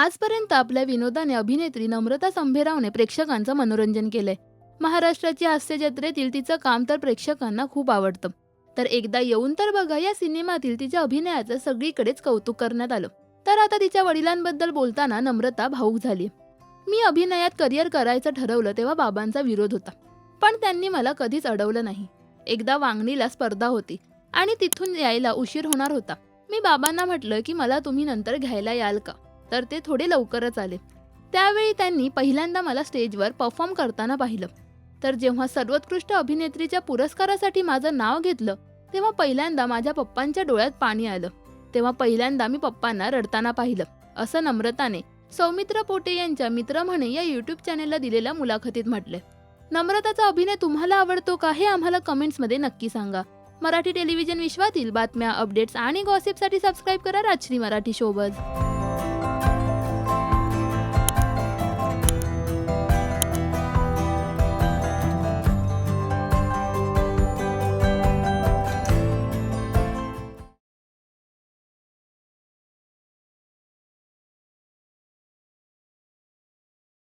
आजपर्यंत आपल्या विनोदाने अभिनेत्री नम्रता संभेरावने प्रेक्षकांचं मनोरंजन केलंय. महाराष्ट्राच्या हास्य जत्रेतील तिचं काम तर प्रेक्षकांना खूप आवडतं. तर एकदा येऊन तर बघा या सिनेमातील तिच्या अभिनयाचं सगळीकडेच कौतुक करण्यात आलं. तर आता तिच्या वडिलांबद्दल बोलताना नम्रता भाऊक झाली मी अभिनयात करिअर करायचं ठरवलं तेव्हा बाबांचा विरोध होता. पण त्यांनी मला कधीच अडवलं नाही. एकदा वांगणीला स्पर्धा होती आणि तिथून यायला उशीर होणार होता. मी बाबांना म्हटलं की मला तुम्ही नंतर घ्यायला याल का? तर ते थोडे लवकरच आले. त्यावेळी त्यांनी पहिल्यांदा मला स्टेजवर परफॉर्म करताना पाहिलं. तर जेव्हा सर्वोत्कृष्ट अभिनेत्रीच्या पुरस्कारासाठी माझं नाव घेतलं तेव्हा पहिल्यांदा माझ्या पप्पांच्या डोळ्यात पाणी आलं. तेव्हा पहिल्यांदा मी पप्पांना रडताना पाहिलं. असं नम्रताने सौमित्र पोटे यांच्या मित्र म्हणे या युट्यूब चॅनेलला दिलेल्या मुलाखतीत म्हटले. नम्रताचा अभिनय तुम्हाला आवडतो का हे आम्हाला कमेंट्समध्ये नक्की सांगा. मराठी टेलिव्हिजन विश्वातील बातम्या अपडेट्स आणि गॉसिपसाठी सबस्क्राईब करा राजश्री मराठी शोबज.